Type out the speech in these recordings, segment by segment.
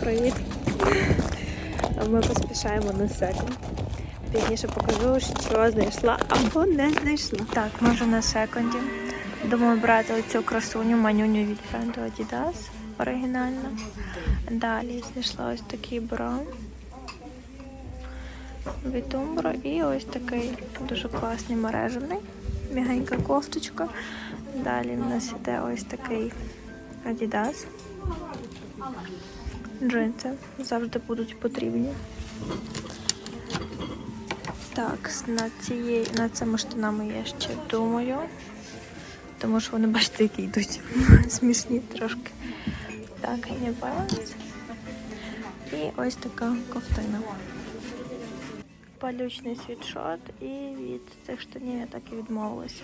Привіт. Ми поспішаємо на секунд. Пізніше покажу, що знайшла або не знайшла. Так, ми вже на секунді. Думаю брати оцю красуню манюню від бренду Adidas оригінальну. Далі знайшла ось такий браун від Umbro і ось такий дуже класний мережений. Мігенька кофточка. Далі в нас іде ось такий Adidas. Джинси завжди будуть потрібні. Так, на цієї, на цими штанами я ще думаю. Тому що вони, бачите, які йдуть смішні трошки. Так, не баланс. І ось така ковтина. Палючний світшот і від цих штанів я так і відмовилася.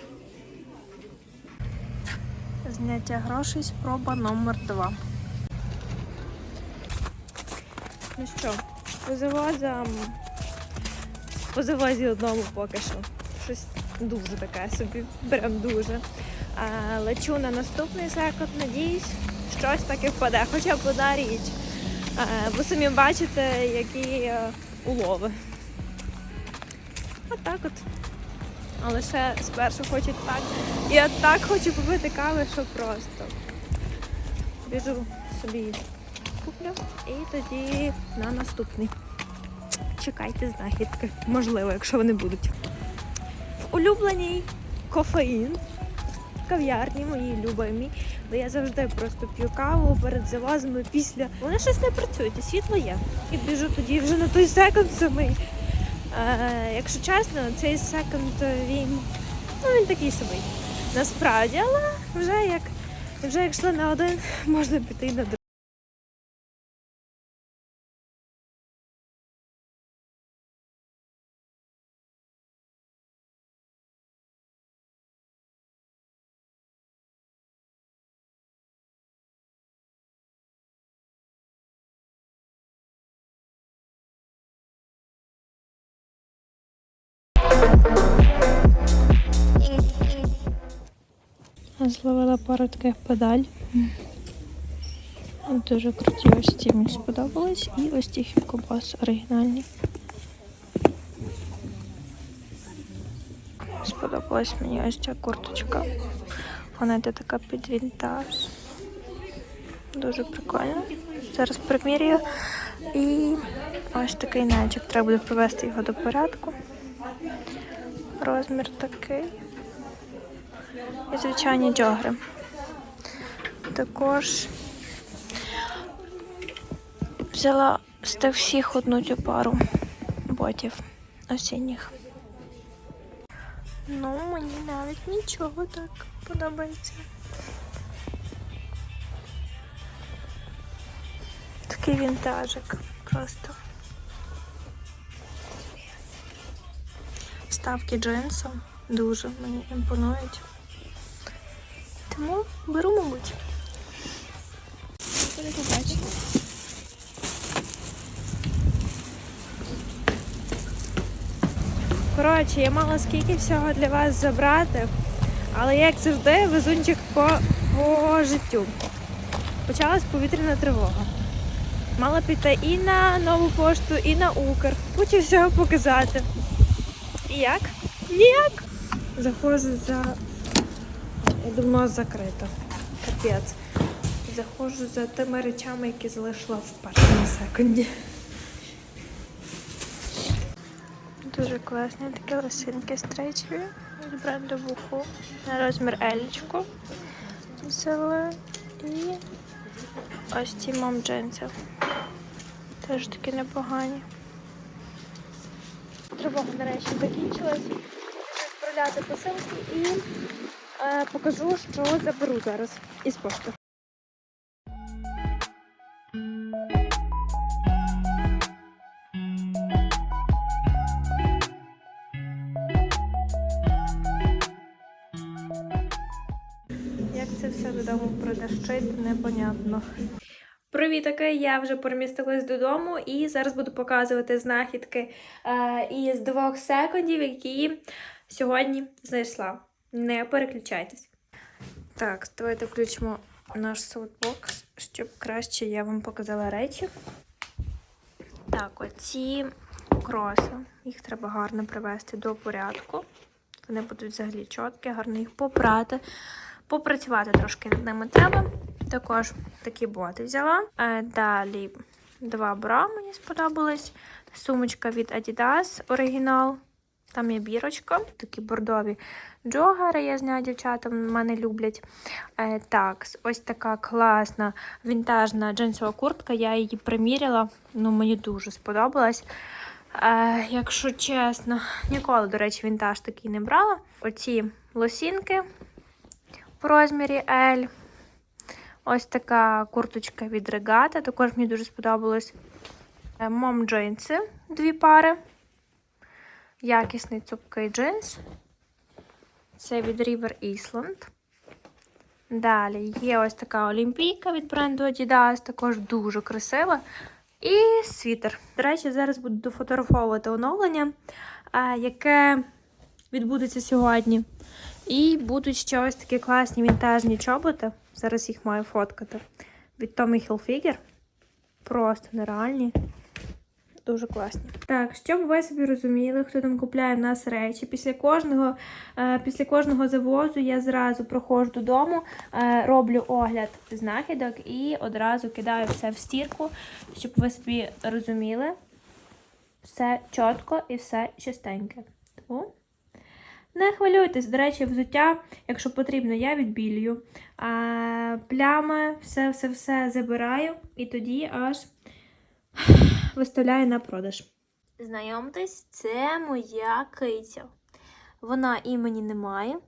Зняття грошей, спроба номер два. Ну що, по завозам, по завозі одному поки що. Щось дуже таке собі, прям дуже. А, лечу на наступний секунд, надіюсь, щось таке впаде, хоча б одна річ. А, ви самі бачите, які е, улови. От так от. Але ще спершу хочуть так. Я так хочу попити кави, що просто. Біжу собі куплю і тоді на наступний. Чекайте знахідки. Можливо, якщо вони будуть. В улюбленій кофеїн. Кав'ярні мої любимі, де я завжди просто п'ю каву перед завозами після. Вони щось не працюють, і світло є. І біжу тоді вже на той секунд самий. Е, якщо чесно, цей секунд він, ну він такий собі. Насправді, але вже як вже йшли на один, можна піти на другий. Зловила пару таких педаль. Дуже круті ось ці мені сподобались. І ось ті хікобас оригінальні. Сподобалась мені ось ця курточка. Вона йде така під вінтаж. Дуже прикольно. Зараз примірюю. І ось такий нечик. Треба буде привести його до порядку. Розмір такий. І звичайні джогри. Також взяла з тих всіх одну цю пару ботів осінніх. Ну, мені навіть нічого так подобається. Такий вінтажик просто. Ставки джинсом дуже мені імпонують. Тому беру, мабуть. Коротше, я мала скільки всього для вас забрати, але як завжди, везунчик по, по життю. Почалась повітряна тривога. Мала піти і на нову пошту, і на Укр. Хочу всього показати. І як? Ніяк. Заходжу за я давно закрита. Капець. Заходжу за тими речами, які залишила в першому секунді. Дуже класні такі лосинки стрейчеві від бренду Буху. На розмір Елічку. Взяли. І ось ці мом джинсів. Теж такі непогані. Тривога нарешті закінчилась. Відправляти посилки і покажу, що заберу зараз із пошти. Як це все додому продащить, непонятно. Привітаки, я вже перемістилась додому і зараз буду показувати знахідки е, із двох секундів, які сьогодні знайшла. Не переключайтесь. Так, давайте включимо наш софтбокс щоб краще я вам показала речі. Так, оці кроси. Їх треба гарно привести до порядку. Вони будуть взагалі чіткі, гарно їх попрати. Попрацювати трошки над ними треба. Також такі боти взяла. Е, Далі два бра мені сподобались. Сумочка від Adidas оригінал. Там є бірочка, такі бордові джогери, я знаю, дівчата в мене люблять. Е, так, ось така класна вінтажна джинсова куртка. Я її приміряла, ну мені дуже сподобалась. Е, якщо чесно, ніколи, до речі, вінтаж такий не брала. Оці лосінки в розмірі L. Ось така курточка від Регата, також мені дуже сподобалось. Е, Мом джинси, дві пари. Якісний цупкий джинс. Це від River Island. Далі є ось така олімпійка від бренду Adidas, також дуже красива. І світер. До речі, зараз буду дофотографовувати оновлення, яке відбудеться сьогодні. І будуть ще ось такі класні вінтажні чоботи. Зараз їх маю фоткати. Від Tommy Hilfiger. Просто нереальні. Дуже класні. Так, щоб ви собі розуміли, хто там купляє в нас речі. Після кожного, е, після кожного завозу я зразу проходжу додому, е, роблю огляд знахідок і одразу кидаю все в стірку, щоб ви собі розуміли. Все чітко і все чистеньке. Тому не хвилюйтесь, до речі, взуття, якщо потрібно, я відбілюю. А плями, все-все-все забираю і тоді аж виставляю на продаж. Знайомтесь, це моя киця. Вона імені не має,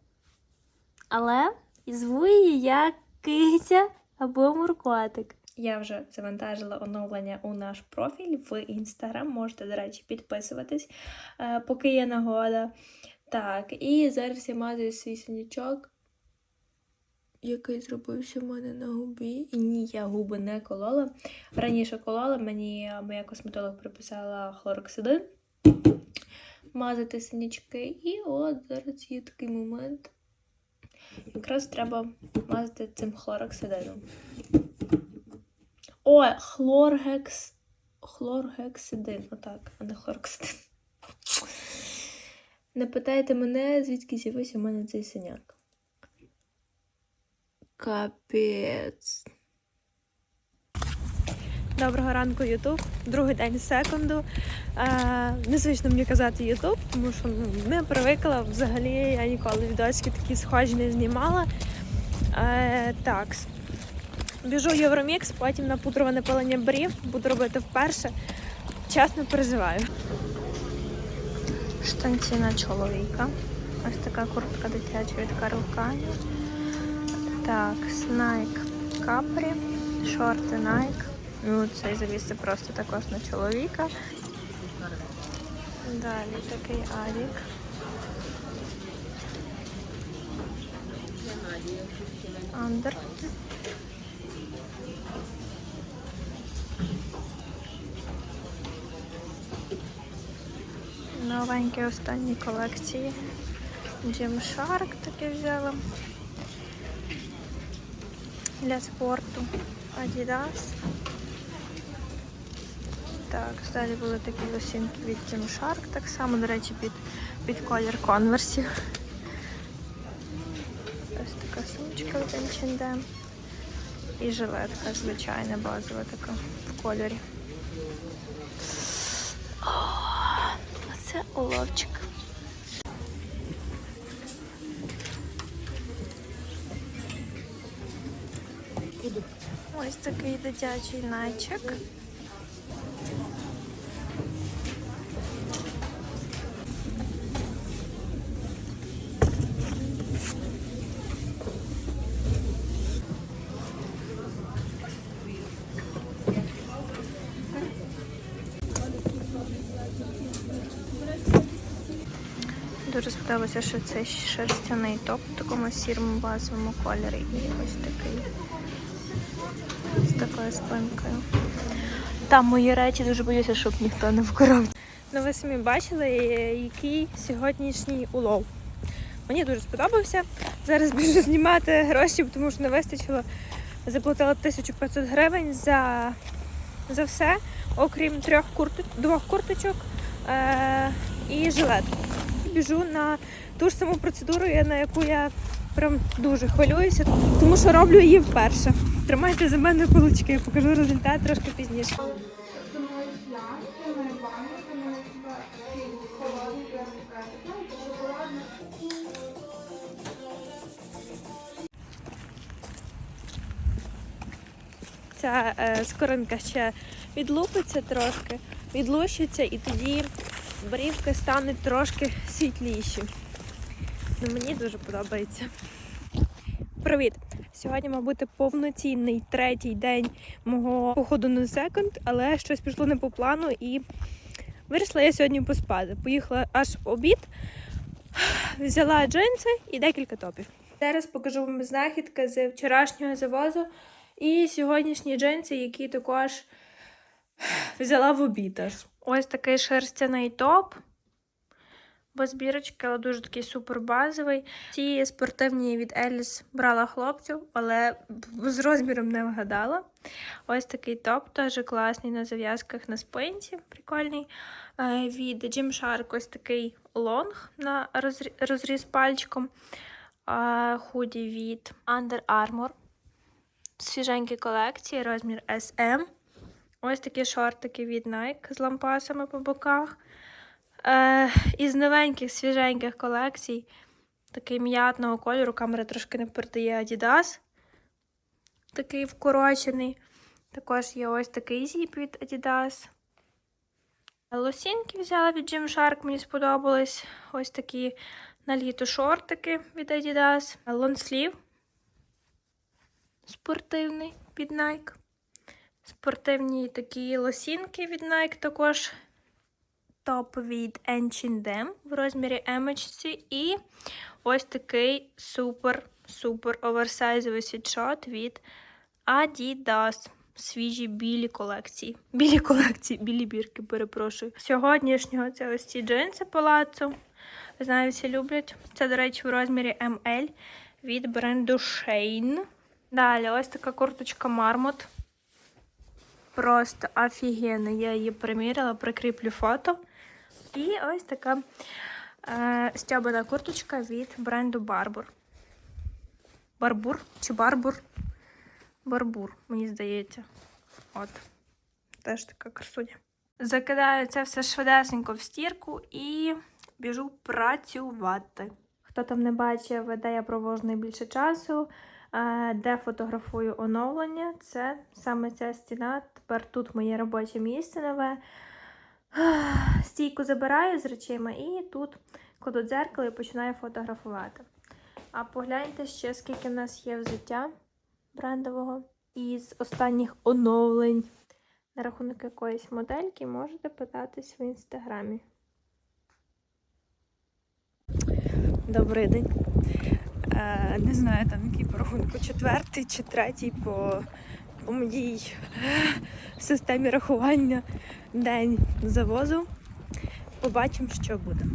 але зву її як киця або муркотик. Я вже завантажила оновлення у наш профіль в інстаграм. Можете, до речі, підписуватись, е, поки є нагода. Так, і зараз я мазую свій синячок, який зробився в мене на губі. І ні, я губи не колола. Раніше колола, мені моя косметолог приписала хлороксидин мазати синячки. І от зараз є такий момент. Якраз треба мазати цим хлороксидином. Ой, хлоргекс. Хлоргексидин. Отак, а не хлороксидин. Не питайте мене, звідки з'явився в мене цей синяк. Капець. Доброго ранку, Ютуб. Другий день секунду. Е, незвично мені казати Ютуб, тому що ну, не привикла. Взагалі я ніколи відосики такі схожі не знімала. Е, так. Біжу в Євромікс, потім на пудрове пилення брів. Буду робити вперше. Чесно переживаю. Штанці на чоловіка. Ось така куртка дитяча від Карл Кані. Так, Nike Capri, шорти Nike. Ну, цей завіс просто також на чоловіка. Далі такий Адік. Андер. Новенькі останні колекції. Gymshark таке взяла. Для спорту. Adidas. Так, далі були такі лосінки від Gymshark. Так само, до речі, під, під колір конверсів. Ось така сумочка від H&M. І жилетка звичайна, базова така в кольорі. О, це уловчик. Ось такий дитячий найчик. Дуже сподобався, що це шерстяний топ в такому сірому базовому кольорі. І ось такий з такою спинкою. Там мої речі дуже боюся, щоб ніхто не вкрав. Ну, ви самі бачили, який сьогоднішній улов. Мені дуже сподобався. Зараз біжу знімати гроші, тому що не вистачило Заплатила 1500 гривень за, за все, окрім трьох курточ, двох курточок е- і жилетку. Біжу на ту ж саму процедуру, на яку я прям дуже хвилююся, тому що роблю її вперше. Тримайте за мене кулачки, я покажу результат трошки пізніше. Ця е, скоринка ще відлупиться трошки, відлущиться, і тоді брівки стануть трошки світліші. Ну, мені дуже подобається. Привіт! Сьогодні, мав бути повноцінний третій день мого походу на секонд, але щось пішло не по плану і вирішила я сьогодні поспати. Поїхала аж в обід, взяла джинси і декілька топів. Зараз покажу вам знахідки з вчорашнього завозу і сьогоднішні джинси, які також взяла в обід. Ось такий шерстяний топ. Без бірочки, але дуже такий супер базовий. Ці спортивні від Еліс брала хлопців, але з розміром не вгадала. Ось такий топ, теж класний на зав'язках на спинці. Прикольний. Е, Від Gymshark ось такий лонг на розріз пальчиком. Худі від Under Armour. Свіженькі колекції, розмір SM. Ось такі шортики від Nike з лампасами по боках. Е, із новеньких свіженьких колекцій, такий м'ятного кольору, камера трошки не передає Adidas. Такий вкорочений. Також є ось такий зіп від Adidas. Лосінки взяла від Gymshark, мені сподобались. Ось такі на літо шортики від Adidas. Лонслів спортивний від Nike. Спортивні такі лосінки від Nike також топ від H&M в розмірі MHC і ось такий супер-супер оверсайзовий світшот від Adidas. Свіжі білі колекції. Білі колекції, білі бірки, перепрошую. Сьогоднішнього це ось ці джинси Palazzo. Знаю, всі люблять. Це, до речі, в розмірі ML від бренду Shane. Далі ось така курточка Marmot. Просто офігенна. Я її приміряла, прикріплю фото. І ось така е, стьобана курточка від бренду Barbour. Барбур чи Барбур? Барбур, мені здається. От. Теж така красуня. Закидаю це все швидесенько в стірку і біжу працювати. Хто там не бачив, де я провожу найбільше часу, е, де фотографую оновлення, це саме ця стіна. Тепер тут моє робоче місце нове. Стійку забираю з речима і тут кладу дзеркало і починаю фотографувати. А погляньте ще, скільки в нас є взуття брендового із останніх оновлень. На рахунок якоїсь модельки можете питатись в інстаграмі. Добрий день. Е, не знаю, там який по рахунку четвертий чи третій по, по моїй системі рахування день завозу. Побачимо, що буде.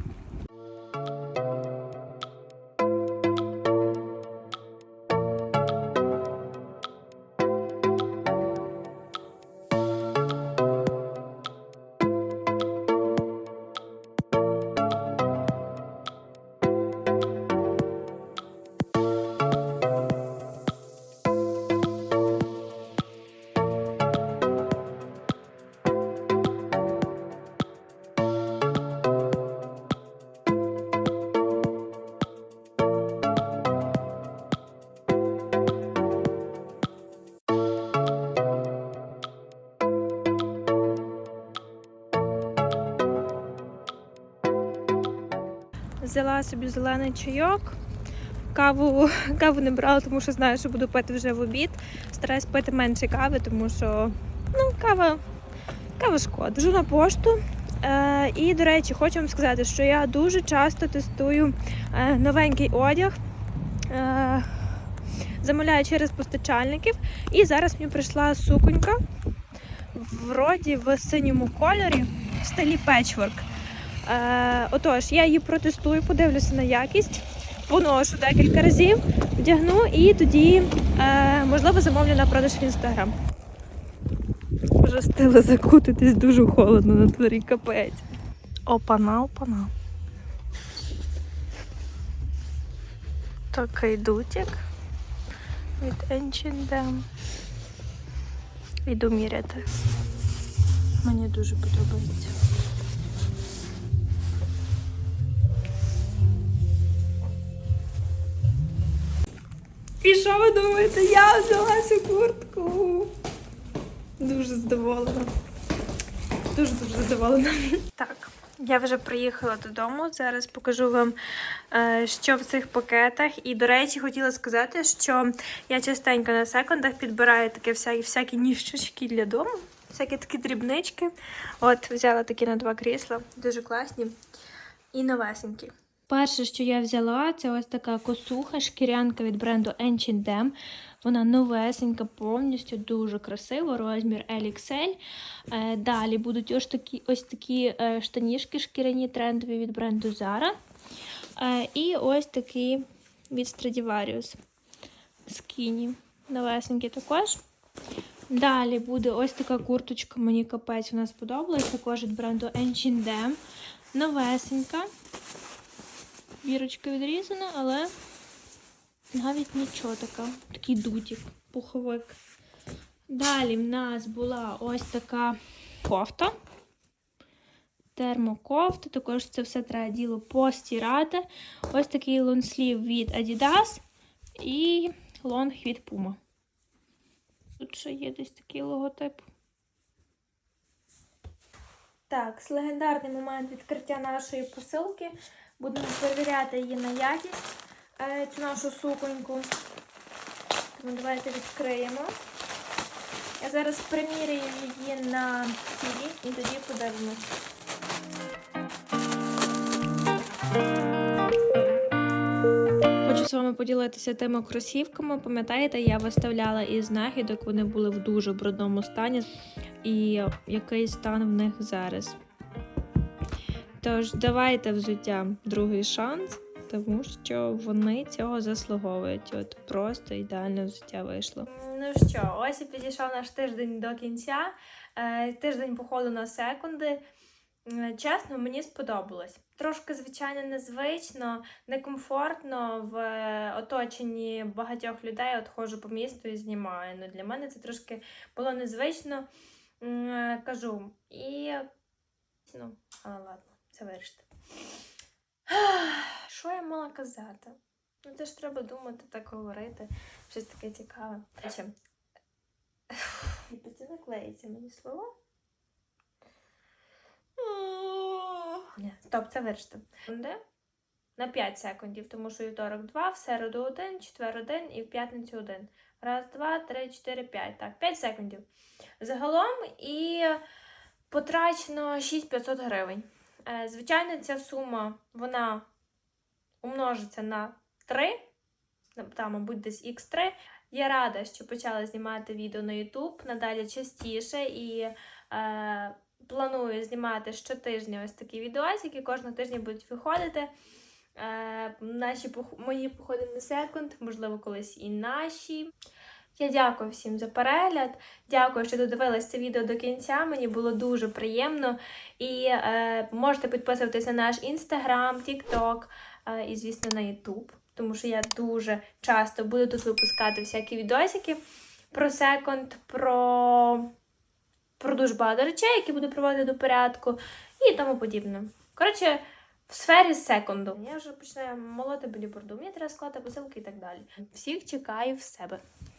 Взяла собі зелений чайок. Каву, каву не брала, тому що знаю, що буду пити вже в обід. Стараюсь пити менше кави, тому що ну, кава, кава шкода. Жу на пошту. Е, і, до речі, хочу вам сказати, що я дуже часто тестую е, новенький одяг. Е, замовляю через постачальників. І зараз мені прийшла суконька вроді в синьому кольорі в стилі печворк. Е, отож, я її протестую, подивлюся на якість. поношу декілька разів, вдягну і тоді, е, можливо, замовлю на продаж в інстаграм. Вже стила закутитись дуже холодно на дворі капець. Опана, опана. Такий дутик від Ancient Dam. Іду міряти. Мені дуже подобається. І що ви думаєте? Я взяла цю куртку. Дуже задоволена. Дуже-дуже задоволена. Так, я вже приїхала додому. Зараз покажу вам, е, що в цих пакетах. І, до речі, хотіла сказати, що я частенько на секундах підбираю таке всякі, всякі ніщочки для дому, всякі такі дрібнички. От, взяла такі на два крісла, дуже класні і новесенькі. Перше, що я взяла, це ось така косуха, шкірянка від бренду Dam. Вона новесенька, повністю дуже красива, розмір LXL. Е, Далі будуть ось такі, ось такі е, штанішки шкіряні трендові від бренду Zara. Е, І ось такі від Stradivarius. Скіні. Новесенькі також. Далі буде ось така курточка, мені капець вона сподобалась, також від бренду Dam. Новесенька. Бірочка відрізана, але навіть нічого така. Такий дутик, пуховик. Далі в нас була ось така кофта. Термокофта. Також це все треба діло постирати. Ось такий лонслів від Adidas і лонг від Puma. Тут ще є десь такий логотип. Так, з легендарний момент відкриття нашої посилки. Будемо перевіряти її на якість, е, цю нашу суконьку. Тому давайте відкриємо. Я зараз приміряю її на тілі і тоді подивимось. Хочу з вами поділитися тими кросівками. Пам'ятаєте, я виставляла із знахідок, вони були в дуже брудному стані. І який стан в них зараз. Тож давайте взуття другий шанс, тому що вони цього заслуговують. От просто ідеальне взуття вийшло. Ну що, ось і підійшов наш тиждень до кінця. Е, Тиждень походу на секунди. Е, Чесно, мені сподобалось. Трошки, звичайно, незвично, некомфортно в оточенні багатьох людей. От ходжу по місту і знімаю. Ну, для мене це трошки було незвично. Е, Кажу. І ну, але ладно, це вирішити. Що я мала казати? Ну, це ж треба думати, так говорити. Щось таке цікаве. Це не клеїться мені слово. Ні, стоп, це вирішити. На 5 секундів, тому що вівторок 2, в середу 1, четвер 1 і в п'ятницю 1. Раз, два, три, чотири, п'ять. Так, 5 секундів. Загалом і потрачено 6500 гривень. Е, Звичайно, ця сума вона умножиться на 3, там, мабуть, десь x3. Я рада, що почала знімати відео на YouTube надалі частіше і е, планую знімати щотижня ось такі відеосики, кожного тижня будуть виходити. Е, наші мої походи на секунд, можливо, колись і наші. Я дякую всім за перегляд. Дякую, що додивились це відео до кінця. Мені було дуже приємно. І е, можете підписуватися на наш інстаграм, тікток е, і, звісно, на Ютуб. Тому що я дуже часто буду тут випускати всякі відосики про секонд, про, про дуже багато речей, які буду приводити до порядку і тому подібне. Коротше, в сфері секунду. Я вже починаю молоти біліборду. Мені треба склати посилки і так далі. Всіх чекаю в себе.